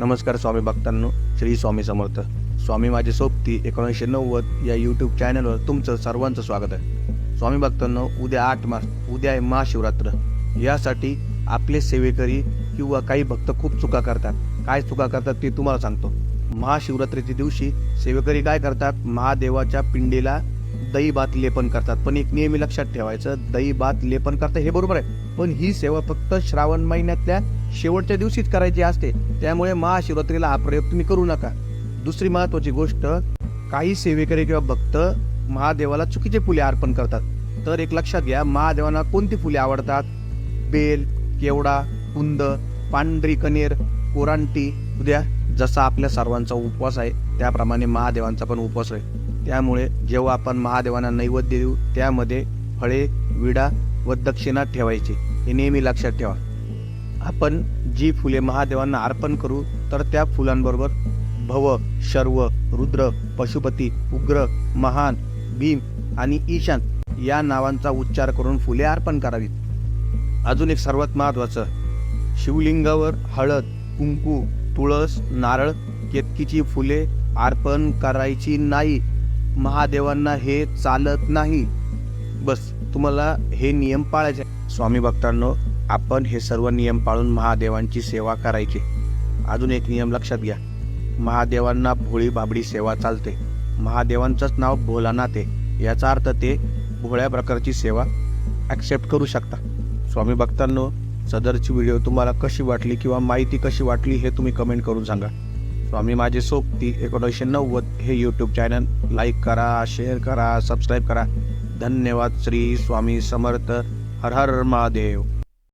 नमस्कार स्वामी भक्तांनो श्री स्वामी समर्थ. स्वामी माझे सोबती एकोणीसशे नव्वद या यूट्यूब चॅनलवर तुमचं सर्वांचं स्वागत आहे. स्वामी भक्तांनो उद्या आठ मार्च उद्या आहे महाशिवरात्र. यासाठी आपले सेवेकरी किंवा काही भक्त खूप चुका करतात. काय चुका करतात ते तुम्हाला सांगतो. महाशिवरात्रीच्या दिवशी सेवेकरी काय करतात? महादेवाच्या पिंडीला दही भात लेपन करतात. पण एक नेहमी लक्षात ठेवायचं दही भात लेपन करतात हे बरोबर आहे. पण ही सेवा फक्त श्रावण महिन्यातल्या शेवटच्या दिवशीच करायची असते. त्यामुळे महाशिवरात्रीला हा प्रयोग तुम्ही करू नका. दुसरी महत्वाची गोष्ट काही सेवेकरी किंवा भक्त महादेवाला चुकीचे फुले अर्पण करतात. तर एक लक्षात घ्या महादेवांना कोणती फुले आवडतात? बेल केवडा कुंद पांढरी कनेर कोरांटी. उद्या जसा आपल्या सर्वांचा उपवास आहे त्याप्रमाणे महादेवांचा पण उपवास आहे त्यामुळे जेव्हा आपण महादेवांना नैवेद्य देऊ त्यामध्ये फळे विडा व दक्षिणा ठेवायची. हे नेहमी लक्षात ठेवा. आपण जी फुले महादेवांना अर्पण करू तर त्या फुलांबरोबर भव शर्व रुद्र पशुपती उग्र महान भीम आणि ईशान या नावांचा उच्चार करून फुले अर्पण करावीत. अजून एक सर्वात महत्त्वाचं शिवलिंगावर हळद कुंकू तुळस नारळ केतकीची फुले अर्पण करायची नाही. महादेवांना हे चालत नाही. बस तुम्हाला हे नियम पाळायचे स्वामी भक्तांनो आपण हे सर्व नियम पाळून महादेवांची सेवा करायची. अजून एक नियम लक्षात घ्या. महादेवांना भोळी बाबडी सेवा चालते. महादेवांचंच नाव भोलानाथ. आहे याचा अर्थ ते भोळ्या प्रकारची सेवा ॲक्सेप्ट करू शकता. स्वामी भक्तांनो सदरची व्हिडिओ तुम्हाला कशी वाटली किंवा माहिती कशी वाटली हे तुम्ही कमेंट करून सांगा. स्वामी माझे सोबती एकोणीसशे नव्वद हे यूट्यूब चॅनल लाईक करा शेअर करा सबस्क्राईब करा. धन्यवाद श्री स्वामी समर्थ. हर हर महादेव.